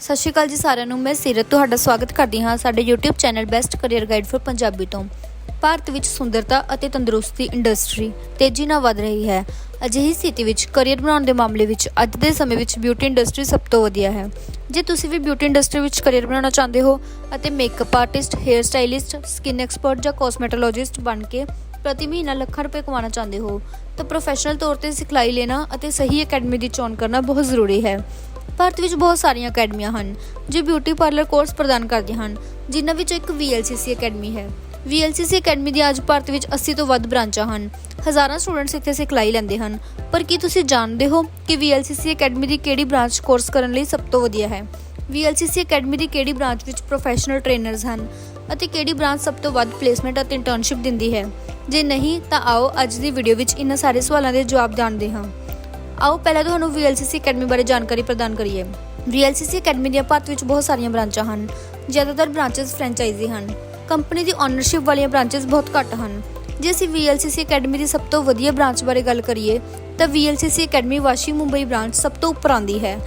ਸਤਿ ਸ਼੍ਰੀ ਅਕਾਲ ਜੀ ਸਾਰਿਆਂ ਨੂੰ। ਮੈਂ ਸਿਰਤ ਤੁਹਾਡਾ ਸਵਾਗਤ ਕਰਦੀ ਹਾਂ ਸਾਡੇ YouTube channel best career guide for Punjabi ਤੋਂ। ਭਾਰਤ ਵਿੱਚ ਸੁੰਦਰਤਾ ਅਤੇ ਤੰਦਰੁਸਤੀ ਇੰਡਸਟਰੀ ਤੇਜ਼ੀ ਨਾਲ ਵਧ ਰਹੀ ਹੈ। ਅਜਿਹੀ ਸਥਿਤੀ ਵਿੱਚ ਕੈਰੀਅਰ ਬਣਾਉਣ ਦੇ ਮਾਮਲੇ ਵਿੱਚ ਅੱਜ ਦੇ ਸਮੇਂ ਵਿੱਚ ਬਿਊਟੀ ਇੰਡਸਟਰੀ ਸਭ ਤੋਂ ਵਧੀਆ ਹੈ। ਜੇ ਤੁਸੀਂ ਵੀ ਬਿਊਟੀ ਇੰਡਸਟਰੀ ਵਿੱਚ ਕੈਰੀਅਰ ਬਣਾਉਣਾ ਚਾਹੁੰਦੇ ਹੋ ਅਤੇ makeup artist hair stylist skin expert ਜਾਂ ਕੋਸਮੈਟੋਲੋਜਿਸਟ ਬਣ ਕੇ ਪ੍ਰਤੀ ਮਹੀਨਾ ਲੱਖਾਂ ਰੁਪਏ ਕਮਾਉਣਾ ਚਾਹੁੰਦੇ ਹੋ, ਤਾਂ ਪ੍ਰੋਫੈਸ਼ਨਲ ਤੌਰ ਤੇ ਸਿਖਲਾਈ ਲੈਣਾ ਅਤੇ ਸਹੀ ਅਕੈਡਮੀ ਦੀ ਚੋਣ ਕਰਨਾ ਬਹੁਤ ਜ਼ਰੂਰੀ ਹੈ। ਭਾਰਤ ਵਿੱਚ ਬਹੁਤ ਸਾਰੀਆਂ ਅਕੈਡਮੀਆਂ ਹਨ, ਜੋ ਬਿਊਟੀ ਪਾਰਲਰ ਕੋਰਸ ਪ੍ਰਦਾਨ ਕਰਦੀਆਂ ਹਨ, ਜਿਨ੍ਹਾਂ ਵਿੱਚੋਂ ਇੱਕ VLCC ਅਕੈਡਮੀ ਹੈ। VLCC ਅਕੈਡਮੀ ਦੀ ਅੱਜ ਭਾਰਤ ਵਿੱਚ 80 ਤੋਂ ਵੱਧ ਬ੍ਰਾਂਚਾਂ ਹਨ। ਹਜ਼ਾਰਾਂ ਸਟੂਡੈਂਟਸ ਇੱਥੇ ਸਿਖਲਾਈ ਲੈਂਦੇ ਹਨ। ਪਰ ਕੀ ਤੁਸੀਂ ਜਾਣਦੇ ਹੋ ਕਿ VLCC ਅਕੈਡਮੀ ਦੀ ਕਿਹੜੀ ਬ੍ਰਾਂਚ ਕੋਰਸ ਕਰਨ ਲਈ ਸਭ ਤੋਂ ਵਧੀਆ ਹੈ? VLCC ਅਕੈਡਮੀ ਦੀ ਕਿਹੜੀ ਬ੍ਰਾਂਚ ਵਿੱਚ ਪ੍ਰੋਫੈਸ਼ਨਲ ਟ੍ਰੇਨਰਸ ਹਨ ਅਤੇ ਕਿਹੜੀ ਬ੍ਰਾਂਚ ਸਭ ਤੋਂ ਵੱਧ ਪਲੇਸਮੈਂਟ ਅਤੇ ਇੰਟਰਨਸ਼ਿਪ ਦਿੰਦੀ ਹੈ? ਜੇ ਨਹੀਂ, ਤਾਂ ਆਓ ਅੱਜ ਦੀ ਵੀਡੀਓ ਵਿੱਚ ਇਹਨਾਂ ਸਾਰੇ ਸਵਾਲਾਂ ਦੇ ਜਵਾਬ ਜਾਣਦੇ ਹਾਂ। ਆਓ ਪਹਿਲਾਂ ਤੁਹਾਨੂੰ VLCC ਅਕੈਡਮੀ ਬਾਰੇ ਜਾਣਕਾਰੀ ਪ੍ਰਦਾਨ ਕਰੀਏ। VLCC ਅਕੈਡਮੀ ਦੀਆਂ ਭਾਰਤ ਵਿੱਚ ਬਹੁਤ ਸਾਰੀਆਂ ਬ੍ਰਾਂਚਾਂ ਹਨ। ਜ਼ਿਆਦਾਤਰ ਬ੍ਰਾਂਚਸ ਫਰੈਂਚਾਈਜ਼ੀ ਹਨ। ਕੰਪਨੀ ਦੀ ਓਨਰਸ਼ਿਪ ਵਾਲੀਆਂ ਬ੍ਰਾਂਚਸ ਬਹੁਤ ਘੱਟ ਹਨ। ਜੇ ਅਸੀਂ VLCC ਅਕੈਡਮੀ ਦੀ ਸਭ ਤੋਂ ਵਧੀਆ ਬ੍ਰਾਂਚ ਬਾਰੇ ਗੱਲ ਕਰੀਏ, ਤਾਂ VLCC academy Vashi Mumbai branch ਸਭ ਤੋਂ ਉੱਪਰ ਆਉਂਦੀ ਹੈ।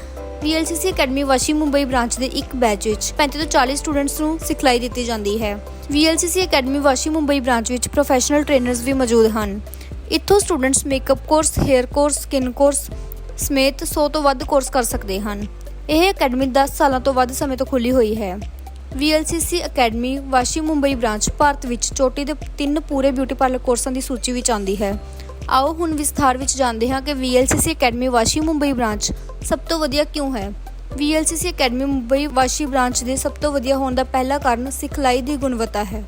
VLCC academy Vashi Mumbai branch ਦੇ ਇੱਕ ਬੈਚ ਵਿੱਚ 35 ਤੋਂ 40 ਸਟੂਡੈਂਟਸ ਨੂੰ ਸਿਖਲਾਈ ਦਿੱਤੀ ਜਾਂਦੀ ਹੈ। VLCC academy Vashi Mumbai branch ਵਿੱਚ ਪ੍ਰੋਫੈਸ਼ਨਲ ਟ੍ਰੇਨਰਸ ਵੀ ਮੌਜੂਦ ਹਨ। ਇੱਥੋਂ students makeup course, hair course, skin course ਸਮੇਤ 100 ਤੋਂ ਵੱਧ ਕੋਰਸ ਕਰ ਸਕਦੇ ਹਨ। ਇਹ ਅਕੈਡਮੀ 10 ਸਾਲਾਂ ਤੋਂ ਵੱਧ ਸਮੇਂ ਤੋਂ ਖੁੱਲੀ ਹੋਈ ਹੈ। VLCC academy Vashi Mumbai branch Bharat ਵਿੱਚ ਚੋਟੀ ਦੇ ਤਿੰਨ ਪੂਰੇ ਬਿਊਟੀ ਪਾਰਲਰ ਕੋਰਸਾਂ ਦੀ ਸੂਚੀ ਵਿੱਚ ਆਉਂਦੀ ਹੈ। ਆਓ ਹੁਣ ਵਿਸਥਾਰ ਵਿੱਚ ਜਾਣਦੇ ਹਾਂ ਕਿ VLCC academy Vashi Mumbai branch ਸਭ ਤੋਂ ਵਧੀਆ ਕਿਉਂ ਹੈ। VLCC academy Mumbai Vashi branch ਦੇ ਸਭ ਤੋਂ ਵਧੀਆ ਹੋਣ ਦਾ ਪਹਿਲਾ ਕਾਰਨ ਸਿਖਲਾਈ ਦੀ ਗੁਣਵੱਤਾ ਹੈ।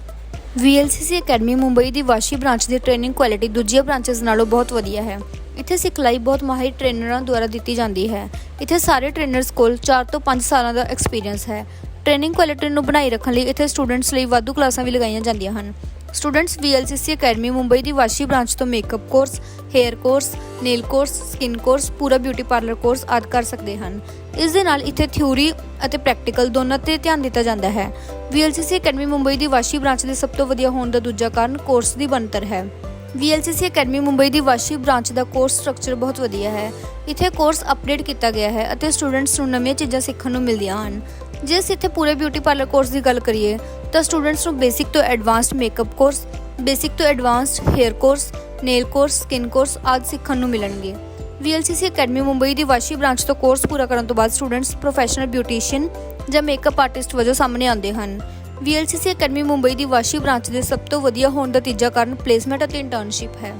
VLCC ਅਕੈਡਮੀ ਮੁੰਬਈ ਦੀ ਵਾਸ਼ੀ ਬ੍ਰਾਂਚ ਦੀ ਟ੍ਰੇਨਿੰਗ ਕੁਆਲਿਟੀ ਦੂਜੀਆਂ ਬ੍ਰਾਂਚਸ ਨਾਲੋਂ ਬਹੁਤ ਵਧੀਆ ਹੈ। ਇੱਥੇ ਸਿਖਲਾਈ ਬਹੁਤ ਮਾਹਿਰ ਟ੍ਰੇਨਰਾਂ ਦੁਆਰਾ ਦਿੱਤੀ ਜਾਂਦੀ ਹੈ। ਇੱਥੇ ਸਾਰੇ ਟ੍ਰੇਨਰਸ ਕੋਲ 4 ਤੋਂ 5 ਸਾਲਾਂ ਦਾ ਐਕਸਪੀਰੀਅੰਸ ਹੈ। ਟ੍ਰੇਨਿੰਗ ਕੁਆਲਿਟੀ ਨੂੰ ਬਣਾਈ ਰੱਖਣ ਲਈ ਇੱਥੇ ਸਟੂਡੈਂਟਸ ਲਈ ਵਾਧੂ ਕਲਾਸਾਂ ਵੀ ਲਗਾਈਆਂ ਜਾਂਦੀਆਂ ਹਨ। ਸਟੂਡੈਂਟਸ VLCC ਅਕੈਡਮੀ ਮੁੰਬਈ ਦੀ ਵਾਸ਼ੀ ਬ੍ਰਾਂਚ ਤੋਂ makeup course, hair course, nail course, skin course, ਪੂਰਾ ਬਿਊਟੀ ਪਾਰਲਰ ਕੋਰਸ ਆਦਿ ਕਰ ਸਕਦੇ ਹਨ। ਇਸ ਦੇ ਨਾਲ ਇੱਥੇ ਥਿਊਰੀ ਅਤੇ ਪ੍ਰੈਕਟੀਕਲ ਦੋਨਾਂ ਤੇ ਧਿਆਨ ਦਿੱਤਾ ਜਾਂਦਾ ਹੈ। VLCC ਅਕੈਡਮੀ ਮੁੰਬਈ ਦੀ ਵਾਸ਼ੀ ਬ੍ਰਾਂਚ ਦੇ ਸਭ ਤੋਂ ਵਧੀਆ ਹੋਣ ਦਾ ਦੂਜਾ ਕਾਰਨ ਕੋਰਸ ਦੀ ਬਣਤਰ ਹੈ। VLCC ਅਕੈਡਮੀ ਮੁੰਬਈ ਦੀ ਵਾਸ਼ੀ ਬ੍ਰਾਂਚ ਦਾ ਕੋਰਸ ਸਟਰਕਚਰ ਬਹੁਤ ਵਧੀਆ ਹੈ। ਇੱਥੇ ਕੋਰਸ ਅਪਡੇਟ ਕੀਤਾ ਗਿਆ ਹੈ ਅਤੇ ਸਟੂਡੈਂਟਸ ਨੂੰ ਨਵੀਆਂ ਚੀਜ਼ਾਂ ਸਿੱਖਣ ਨੂੰ ਮਿਲਦੀਆਂ ਹਨ। ਜੇ ਅਸੀਂ ਇੱਥੇ ਪੂਰੇ ਬਿਊਟੀ ਪਾਰਲਰ ਕੋਰਸ ਦੀ ਗੱਲ ਕਰੀਏ, ਤਾਂ ਸਟੂਡੈਂਟਸ ਨੂੰ ਬੇਸਿਕ ਤੋਂ ਐਡਵਾਂਸਡ ਮੇਕਅਪ ਕੋਰਸ ਬੇਸਿਕ ਤੋਂ advanced hair course nail course skin course ਆਦਿ ਸਿੱਖਣ ਨੂੰ ਮਿਲਣਗੇ। VLCC ਅਕੈਡਮੀ ਮੁੰਬਈ ਦੀ ਵਾਸ਼ੀ ਬ੍ਰਾਂਚ ਤੋਂ ਕੋਰਸ ਪੂਰਾ ਕਰਨ ਤੋਂ ਬਾਅਦ ਸਟੂਡੈਂਟਸ ਪ੍ਰੋਫੈਸ਼ਨਲ ਬਿਊਟੀਸ਼ੀਅਨ ਜਾਂ ਮੇਕਅਪ ਆਰਟਿਸਟ ਵਜੋਂ ਸਾਹਮਣੇ ਆਉਂਦੇ ਹਨ। VLCC ਅਕੈਡਮੀ ਮੁੰਬਈ ਦੀ ਵਾਸ਼ੀ ਬ੍ਰਾਂਚ ਦੇ ਸਭ ਤੋਂ ਵਧੀਆ ਹੋਣ ਦਾ ਤੀਜਾ ਕਾਰਨ ਪਲੇਸਮੈਂਟ ਅਤੇ ਇੰਟਰਨਸ਼ਿਪ ਹੈ।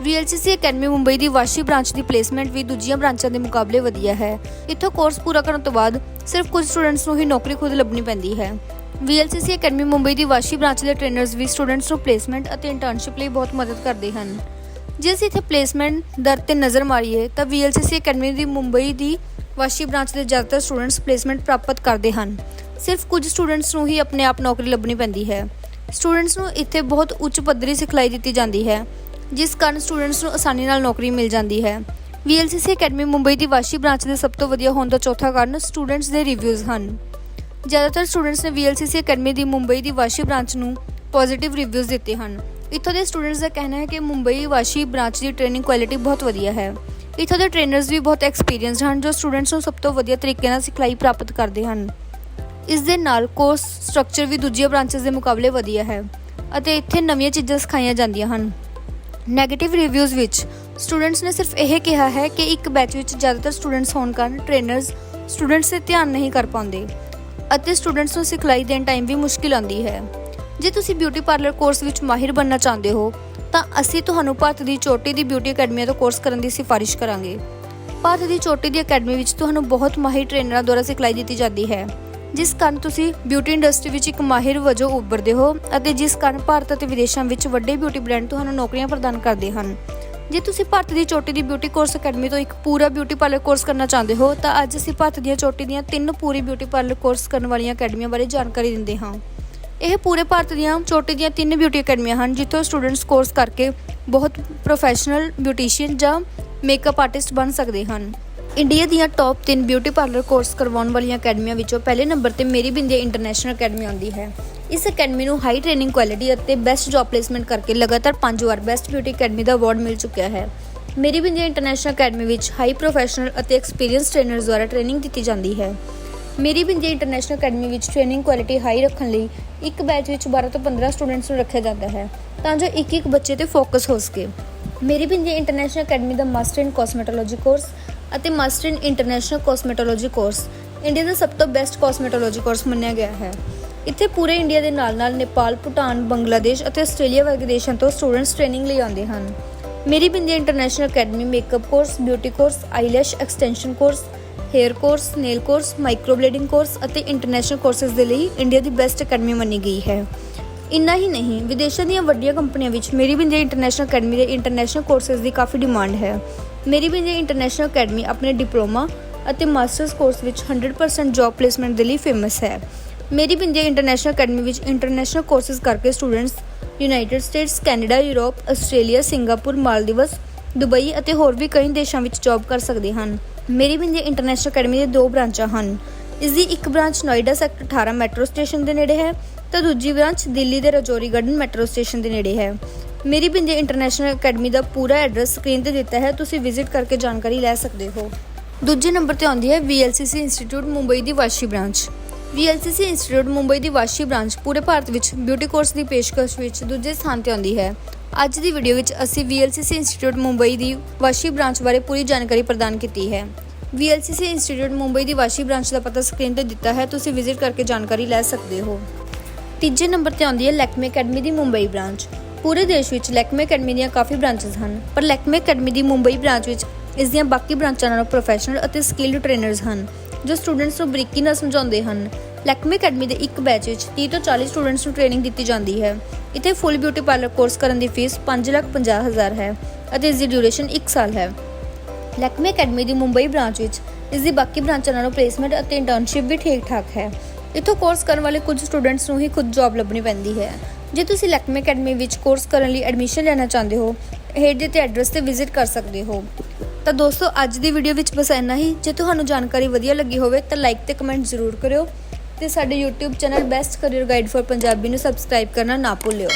VLCC ਅਕੈਡਮੀ ਮੁੰਬਈ ਦੀ ਵਾਸ਼ੀ ਬ੍ਰਾਂਚ ਦੀ ਪਲੇਸਮੈਂਟ ਵੀ ਦੂਜੀਆਂ ਬ੍ਰਾਂਚਾਂ ਦੇ ਮੁਕਾਬਲੇ ਵਧੀਆ ਹੈ। ਇੱਥੋਂ ਕੋਰਸ ਪੂਰਾ ਕਰਨ ਤੋਂ ਬਾਅਦ ਸਿਰਫ ਕੁਝ ਸਟੂਡੈਂਟਸ ਨੂੰ ਹੀ ਨੌਕਰੀ ਖੁਦ ਲੱਭਣੀ ਪੈਂਦੀ ਹੈ। VLCC ਅਕੈਡਮੀ ਮੁੰਬਈ ਦੀ ਵਾਸ਼ੀ ਬ੍ਰਾਂਚ ਦੇ ਟ੍ਰੇਨਰਸ ਵੀ ਸਟੂਡੈਂਟਸ ਨੂੰ ਪਲੇਸਮੈਂਟ ਅਤੇ ਇੰਟਰਨਸ਼ਿਪ ਲਈ ਬਹੁਤ ਮਦਦ ਕਰਦੇ ਹਨ। ਜੇ ਅਸੀਂ ਇੱਥੇ ਪਲੇਸਮੈਂਟ ਦਰ ਤੇ ਨਜ਼ਰ ਮਾਰੀਏ, ਤਾਂ VLCC ਅਕੈਡਮੀ ਦੀ ਮੁੰਬਈ ਦੀ ਵਾਸ਼ੀ ਬ੍ਰਾਂਚ ਦੇ ਜ਼ਿਆਦਾਤਰ ਸਟੂਡੈਂਟਸ ਪਲੇਸਮੈਂਟ ਪ੍ਰਾਪਤ ਕਰਦੇ ਹਨ। ਸਿਰਫ ਕੁਝ ਸਟੂਡੈਂਟਸ ਨੂੰ ਹੀ ਆਪਣੇ ਆਪ ਨੌਕਰੀ ਲੱਭਣੀ ਪੈਂਦੀ ਹੈ। ਸਟੂਡੈਂਟਸ ਨੂੰ ਇੱਥੇ ਬਹੁਤ ਉੱਚ ਪੱਧਰੀ ਸਿਖਲਾਈ ਦਿੱਤੀ ਜਾਂਦੀ ਹੈ। ਜਿਸ ਕਾਰਨ ਸਟੂਡੈਂਟਸ ਨੂੰ ਆਸਾਨੀ ਨਾਲ ਨੌਕਰੀ ਮਿਲ ਜਾਂਦੀ ਹੈ। VLCC ਅਕੈਡਮੀ ਮੁੰਬਈ ਦੀ ਵਾਸ਼ੀ ਬ੍ਰਾਂਚ ਦੇ ਸਭ ਤੋਂ ਵਧੀਆ ਹੋਣ ਦਾ ਚੌਥਾ ਕਾਰਨ ਸਟੂਡੈਂਟਸ ਦੇ ਰਿਵਿਊਜ਼ ਹਨ। ਜ਼ਿਆਦਾਤਰ ਸਟੂਡੈਂਟਸ ਨੇ VLCC ਅਕੈਡਮੀ ਦੀ ਮੁੰਬਈ ਦੀ ਵਾਸ਼ੀ ਬ੍ਰਾਂਚ ਨੂੰ ਪੋਜ਼ਿਟਿਵ ਰਿਵਿਊਜ਼ ਦਿੱਤੇ ਹਨ। ਇੱਥੋਂ ਦੇ ਸਟੂਡੈਂਟਸ ਦਾ ਕਹਿਣਾ ਹੈ ਕਿ ਮੁੰਬਈ ਵਾਸ਼ੀ ਬ੍ਰਾਂਚ ਦੀ ਟ੍ਰੇਨਿੰਗ ਕੁਆਲਿਟੀ ਬਹੁਤ ਵਧੀਆ ਹੈ। ਇੱਥੋਂ ਦੇ ਟ੍ਰੇਨਰਸ ਵੀ ਬਹੁਤ ਐਕਸਪੀਰੀਅੰਸਡ ਹਨ, ਜੋ ਸਟੂਡੈਂਟਸ ਨੂੰ ਸਭ ਤੋਂ ਵਧੀਆ ਤਰੀਕੇ ਨਾਲ ਸਿਖਲਾਈ ਪ੍ਰਾਪਤ ਕਰਦੇ ਹਨ। ਇਸ ਦੇ ਨਾਲ ਕੋਰਸ ਸਟਰਕਚਰ ਵੀ ਦੂਜੀਆਂ ਬ੍ਰਾਂਚਸ ਦੇ ਮੁਕਾਬਲੇ ਵਧੀਆ ਹੈ ਅਤੇ ਇੱਥੇ ਨਵੀਆਂ ਚੀਜ਼ਾਂ ਸਿਖਾਈਆਂ ਜਾਂਦੀਆਂ ਹਨ। ਨੈਗੇਟਿਵ ਰਿਵਿਊਜ਼ ਵਿੱਚ ਸਟੂਡੈਂਟਸ ਨੇ ਸਿਰਫ ਇਹ ਕਿਹਾ ਹੈ ਕਿ ਇੱਕ ਬੈਚ ਵਿੱਚ ਜ਼ਿਆਦਾਤਰ ਸਟੂਡੈਂਟਸ ਹੋਣ ਕਾਰਨ ਟ੍ਰੇਨਰਸ ਸਟੂਡੈਂਟਸ ਤੇ ਧਿਆਨ ਨਹੀਂ ਕਰ ਪਾਉਂਦੇ ਅਤੇ ਸਟੂਡੈਂਟਸ ਨੂੰ ਸਿਖਲਾਈ ਦੇਣ ਟਾਈਮ ਵੀ ਮੁਸ਼ਕਿਲ ਆਉਂਦੀ ਹੈ। ਜੇ ਤੁਸੀਂ ਬਿਊਟੀ ਪਾਰਲਰ ਕੋਰਸ ਵਿੱਚ ਮਾਹਿਰ ਬਣਨਾ ਚਾਹੁੰਦੇ ਹੋ, ਤਾਂ ਅਸੀਂ ਤੁਹਾਨੂੰ ਭਾਰਤ ਦੀ ਚੋਟੀ ਦੀ ਬਿਊਟੀ ਅਕੈਡਮੀ ਤੋਂ ਕੋਰਸ ਕਰਨ ਦੀ ਸਿਫਾਰਿਸ਼ ਕਰਾਂਗੇ। ਭਾਰਤ ਦੀ ਚੋਟੀ ਦੀ ਅਕੈਡਮੀ ਵਿੱਚ ਤੁਹਾਨੂੰ ਬਹੁਤ ਮਾਹਿਰ ਟ੍ਰੇਨਰਾਂ ਦੁਆਰਾ ਸਿਖਲਾਈ ਦਿੱਤੀ ਜਾਂਦੀ ਹੈ। ਜਿਸ ਕਾਰਨ ਤੁਸੀਂ ਬਿਊਟੀ ਇੰਡਸਟਰੀ ਵਿੱਚ ਇੱਕ ਮਾਹਿਰ ਵਜੋਂ ਉੱਭਰਦੇ ਹੋ ਅਤੇ ਜਿਸ ਕਾਰਨ ਭਾਰਤ ਅਤੇ ਵਿਦੇਸ਼ਾਂ ਵਿੱਚ ਵੱਡੇ ਬਿਊਟੀ ਬ੍ਰਾਂਡ ਤੁਹਾਨੂੰ ਨੌਕਰੀਆਂ ਪ੍ਰਦਾਨ ਕਰਦੇ ਹਨ। ਜੇ ਤੁਸੀਂ ਭਾਰਤ ਦੀ ਚੋਟੀ ਦੀ ਬਿਊਟੀ ਕੋਰਸ ਅਕੈਡਮੀ ਤੋਂ ਇੱਕ ਪੂਰਾ ਬਿਊਟੀ ਪਾਰਲਰ ਕੋਰਸ ਕਰਨਾ ਚਾਹੁੰਦੇ ਹੋ, ਤਾਂ ਅੱਜ ਅਸੀਂ ਭਾਰਤ ਦੀਆਂ ਚੋਟੀ ਦੀਆਂ ਤਿੰਨ ਪੂਰੀ ਬਿਊਟੀ ਪਾਰਲਰ ਕੋਰਸ ਕਰਨ ਵਾਲੀਆਂ ਅਕੈਡਮੀਆਂ ਬਾਰੇ ਜਾਣਕਾਰੀ ਦਿੰਦੇ ਹਾਂ। ਇਹ ਪੂਰੇ ਭਾਰਤ ਦੀਆਂ ਚੋਟੀ ਦੀਆਂ ਤਿੰਨ ਬਿਊਟੀ ਅਕੈਡਮੀਆਂ ਹਨ, ਜਿੱਥੋਂ ਸਟੂਡੈਂਟਸ ਕੋਰਸ ਕਰਕੇ ਬਹੁਤ ਪ੍ਰੋਫੈਸ਼ਨਲ ਬਿਊਟੀਸ਼ੀਅਨ ਜਾਂ ਮੇਕਅਪ ਆਰਟਿਸਟ ਬਣ ਸਕਦੇ ਹਨ। ਇੰਡੀਆ ਦੀਆਂ ਟੌਪ 3 ਬਿਊਟੀ ਪਾਰਲਰ ਕੋਰਸ ਕਰਵਾਉਣ ਵਾਲੀਆਂ ਅਕੈਡਮੀਆਂ ਵਿੱਚੋਂ ਪਹਿਲੇ ਨੰਬਰ ਤੇ ਮੇਰੀ ਬਿੰਦੀਆ ਇੰਟਰਨੈਸ਼ਨਲ ਅਕੈਡਮੀ ਆਉਂਦੀ ਹੈ। ਇਸ ਅਕੈਡਮੀ ਨੂੰ ਹਾਈ ਟ੍ਰੇਨਿੰਗ ਕੁਆਲਿਟੀ ਅਤੇ ਬੈਸਟ ਜੌਬ ਪਲੇਸਮੈਂਟ ਕਰਕੇ ਲਗਾਤਾਰ 5 ਵਾਰ ਬੈਸਟ ਬਿਊਟੀ ਅਕੈਡਮੀ ਦਾ ਅਵਾਰਡ ਮਿਲ ਚੁੱਕਿਆ ਹੈ। ਮੇਰੀ ਬਿੰਦੀਆ ਇੰਟਰਨੈਸ਼ਨਲ ਅਕੈਡਮੀ ਵਿੱਚ ਹਾਈ ਪ੍ਰੋਫੈਸ਼ਨਲ ਅਤੇ ਐਕਸਪੀਰੀਅੰਸ ਟ੍ਰੇਨਰਸ ਦੁਆਰਾ ਟ੍ਰੇਨਿੰਗ ਦਿੱਤੀ ਜਾਂਦੀ ਹੈ। ਮੇਰੀ ਬਿੰਦੀਆ ਇੰਟਰਨੈਸ਼ਨਲ ਅਕੈਡਮੀ ਵਿੱਚ ਟ੍ਰੇਨਿੰਗ ਕੁਆਲਿਟੀ ਹਾਈ ਰੱਖਣ ਲਈ ਇੱਕ ਬੈਚ ਵਿੱਚ 12 ਤੋਂ 15 ਸਟੂਡੈਂਟਸ ਨੂੰ ਰੱਖਿਆ ਜਾਂਦਾ ਹੈ ਤਾਂ ਜੋ ਇੱਕ ਇੱਕ ਬੱਚੇ ਤੇ ਫੋਕਸ ਹੋ ਸਕੇ। ਮੇਰੀ ਬਿੰਦੀਆ ਇੰਟਰਨੈਸ਼ਨਲ ਅਕੈਡਮੀ ਦਾ ਮਾਸਟਰ ਇਨ ਕਾਸਮੈਟੋਲੋਜੀ ਕੋਰਸ ਅਤੇ master in international cosmetology course. India ਦਾ ਸਭ ਤੋਂ ਬੈਸਟ ਕਾਸਮੈਟੋਲੋਜੀ ਕੋਰਸ ਮੰਨਿਆ ਗਿਆ ਹੈ। ਇੱਥੇ ਪੂਰੇ ਇੰਡੀਆ ਦੇ ਨਾਲ-ਨਾਲ ਨੇਪਾਲ, ਭੂਟਾਨ, ਬੰਗਲਾਦੇਸ਼ ਅਤੇ ਆਸਟ੍ਰੇਲੀਆ ਵਰਗੇ ਦੇਸ਼ਾਂ ਤੋਂ ਸਟੂਡੈਂਟਸ ਟ੍ਰੇਨਿੰਗ ਲਈ ਆਉਂਦੇ ਹਨ। Meri Bindi international academy makeup course, beauty course, eyelash extension course, hair course, nail course, microblading course ਅਤੇ ਇੰਟਰਨੈਸ਼ਨਲ ਕੋਰਸਸ ਦੇ ਲਈ ਇੰਡੀਆ ਦੀ ਬੈਸਟ ਅਕੈਡਮੀ ਮੰਨੀ ਗਈ ਹੈ। ਇੰਨਾ ਹੀ ਨਹੀਂ ਵਿਦੇਸ਼ਾਂ ਦੀਆਂ ਵੱਡੀਆਂ ਕੰਪਨੀਆਂ ਵਿੱਚ ਮੇਰੀ ਬਿੰਦੀ ਇੰਟਰਨੈਸ਼ਨਲ ਅਕੈਡਮੀ ਦੇ ਇੰਟਰਨੈਸ਼ਨਲ ਕੋਰਸਸ ਦੀ ਕਾਫੀ ਡਿਮਾਂਡ ਹੈ। ਮੇਰੀ ਬਿੰਦੀ ਇੰਟਰਨੈਸ਼ਨਲ ਅਕੈਡਮੀ ਆਪਣੇ ਡਿਪਲੋਮਾ ਅਤੇ ਮਾਸਟਰਸ ਕੋਰਸ ਵਿੱਚ 100% ਜੌਬ ਪਲੇਸਮੈਂਟ ਦੇ ਲਈ ਫੇਮਸ ਹੈ। ਮੇਰੀ ਬਿੰਦੀ ਇੰਟਰਨੈਸ਼ਨਲ ਅਕੈਡਮੀ ਵਿੱਚ ਇੰਟਰਨੈਸ਼ਨਲ ਕੋਰਸਸ ਕਰਕੇ students United States Canada Europe Australia Singapore Maldives Dubai ਅਤੇ ਹੋਰ ਵੀ ਕਈ ਦੇਸ਼ਾਂ ਵਿੱਚ ਜੌਬ ਕਰ ਸਕਦੇ ਹਨ। ਮੇਰੀ ਬਿੰਦੀ ਇੰਟਰਨੈਸ਼ਨਲ ਅਕੈਡਮੀ ਦੇ ਦੋ ਬ੍ਰਾਂਚਾਂ ਹਨ। ਇਸ ਦੀ ਇੱਕ branch Noida sector 18 metro station ਦੇ ਨੇੜੇ ਹੈ ਤਾਂ ਦੂਜੀ ਬ੍ਰਾਂਚ ਦਿੱਲੀ ਦੇ ਰਜੌਰੀ ਗਾਰਡਨ ਮੈਟਰੋ ਸਟੇਸ਼ਨ ਦੇ ਨੇੜੇ ਹੈ। ਮੇਰੀ ਬਿੰਦੀ ਇੰਟਰਨੈਸ਼ਨਲ ਅਕੈਡਮੀ ਦਾ ਪੂਰਾ ਐਡਰੈਸ ਸਕਰੀਨ ਤੇ ਦਿੱਤਾ ਹੈ, ਤੁਸੀਂ ਵਿਜ਼ਿਟ ਕਰਕੇ ਜਾਣਕਾਰੀ ਲੈ ਸਕਦੇ ਹੋ। ਦੂਜੇ ਨੰਬਰ ਤੇ ਆਉਂਦੀ ਹੈ VLCC ਇੰਸਟੀਚਿਊਟ ਮੁੰਬਈ ਦੀ Vashi branch. VLCC institute Mumbai ਦੀ ਵਾਸ਼ੀ ਬ੍ਰਾਂਚ ਪੂਰੇ ਭਾਰਤ ਵਿੱਚ ਬਿਊਟੀ ਕੋਰਸ ਦੀ ਪੇਸ਼ਕਸ਼ ਵਿੱਚ ਦੂਜੇ ਸਥਾਨ ਤੇ ਆਉਂਦੀ ਹੈ। ਅੱਜ ਦੀ ਵੀਡੀਓ ਵਿੱਚ ਅਸੀਂ VLCC ਇੰਸਟੀਚਿਊਟ ਮੁੰਬਈ ਦੀ ਵਾਸ਼ੀ ਬ੍ਰਾਂਚ ਬਾਰੇ ਪੂਰੀ ਜਾਣਕਾਰੀ ਪ੍ਰਦਾਨ ਕੀਤੀ ਹੈ। VLCC ਇੰਸਟੀਚਿਊਟ ਮੁੰਬਈ ਦੀ ਵਾਸ਼ੀ ਬ੍ਰਾਂਚ ਦਾ ਪਤਾ ਸਕਰੀਨ ਤੇ ਦਿੱਤਾ ਹੈ, ਤੁਸੀਂ ਵਿਜ਼ਿਟ ਕਰਕੇ ਜਾਣਕਾਰੀ ਲੈ ਸਕਦੇ ਹੋ। ਤੀਜੇ ਨੰਬਰ ਤੇ ਆਉਂਦੀ ਹੈ ਲੈਕਮੇ ਅਕੈਡਮੀ ਦੀ ਮੁੰਬਈ ਬ੍ਰਾਂਚ। ਪੂਰੇ ਦੇਸ਼ ਵਿੱਚ ਲੈਕਮੇ ਅਕੈਡਮੀ ਦੀਆਂ ਕਾਫੀ ਬ੍ਰਾਂਚਸ ਹਨ, ਪਰ ਲੈਕਮੇ ਅਕੈਡਮੀ ਦੀ ਮੁੰਬਈ ਬ੍ਰਾਂਚ ਵਿੱਚ ਇਸ ਦੀਆਂ ਬਾਕੀ ਬ੍ਰਾਂਚਾਂ ਨਾਲੋਂ ਪ੍ਰੋਫੈਸ਼ਨਲ ਅਤੇ ਸਕਿਲਡ ਟ੍ਰੇਨਰਸ ਹਨ, ਜੋ ਸਟੂਡੈਂਟਸ ਨੂੰ ਬਰੀਕੀ ਨਾਲ ਸਮਝਾਉਂਦੇ ਹਨ। ਲੈਕਮੇ ਅਕੈਡਮੀ ਦੇ ਇੱਕ ਬੈਚ ਵਿੱਚ 30 ਤੋਂ 40 ਸਟੂਡੈਂਟਸ ਨੂੰ ਟ੍ਰੇਨਿੰਗ ਦਿੱਤੀ ਜਾਂਦੀ ਹੈ। ਇੱਥੇ ਫੁੱਲ ਬਿਊਟੀ ਪਾਰਲਰ ਕੋਰਸ ਕਰਨ ਦੀ ਫੀਸ 550000 ਹੈ ਅਤੇ ਇਸ ਦੀ ਡਿਊਰੇਸ਼ਨ 1 ਸਾਲ ਹੈ। ਲੈਕਮੇ ਅਕੈਡਮੀ ਦੀ ਮੁੰਬਈ ਬ੍ਰਾਂਚ ਵਿੱਚ ਇਸ ਦੀ ਬਾਕੀ ਬ੍ਰਾਂਚਾਂ ਨਾਲੋਂ ਪਲੇਸਮੈਂਟ ਅਤੇ ਇੰਟਰਨਸ਼ਿਪ ਵੀ ਠੀਕ-ਠਾਕ ਹੈ। ਇੱਥੋਂ ਕੋਰਸ ਕਰਨ ਵਾਲੇ ਕੁਝ ਸਟੂਡੈਂਟਸ ਨੂੰ ਹੀ ਖੁਦ ਜੌਬ ਲੱਭਣੀ ਪੈਂਦੀ ਹੈ। ਜੇ ਤੁਸੀਂ ਲੈਕਮੇ ਅਕੈਡਮੀ ਵਿੱਚ ਕੋਰਸ ਕਰਨ ਲਈ ਐਡਮਿਸ਼ਨ ਲੈਣਾ ਚਾਹੁੰਦੇ ਹੋ, ਹੇਠ ਦਿੱਤੇ ਐਡਰੈਸ ਤੇ ਵਿਜ਼ਿਟ ਕਰ ਸਕਦੇ ਹੋ। ਤਾਂ ਦੋਸਤੋ, ਅੱਜ ਦੀ ਵੀਡੀਓ ਵਿੱਚ ਬਸ ਇੰਨਾ ਹੀ। ਜੇ ਤੁਹਾਨੂੰ ਜਾਣਕਾਰੀ ਵਧੀਆ ਲੱਗੀ ਹੋਵੇ, ਤਾਂ ਲਾਈਕ ਤੇ ਕਮੈਂਟ ਜ਼ਰੂਰ ਕਰਿਓ ਤੇ ਸਾਡੇ YouTube channel best career guide for Punjabi ਨੂੰ ਸਬਸਕ੍ਰਾਈਬ ਕਰਨਾ ਨਾ ਭੁੱਲਿਓ।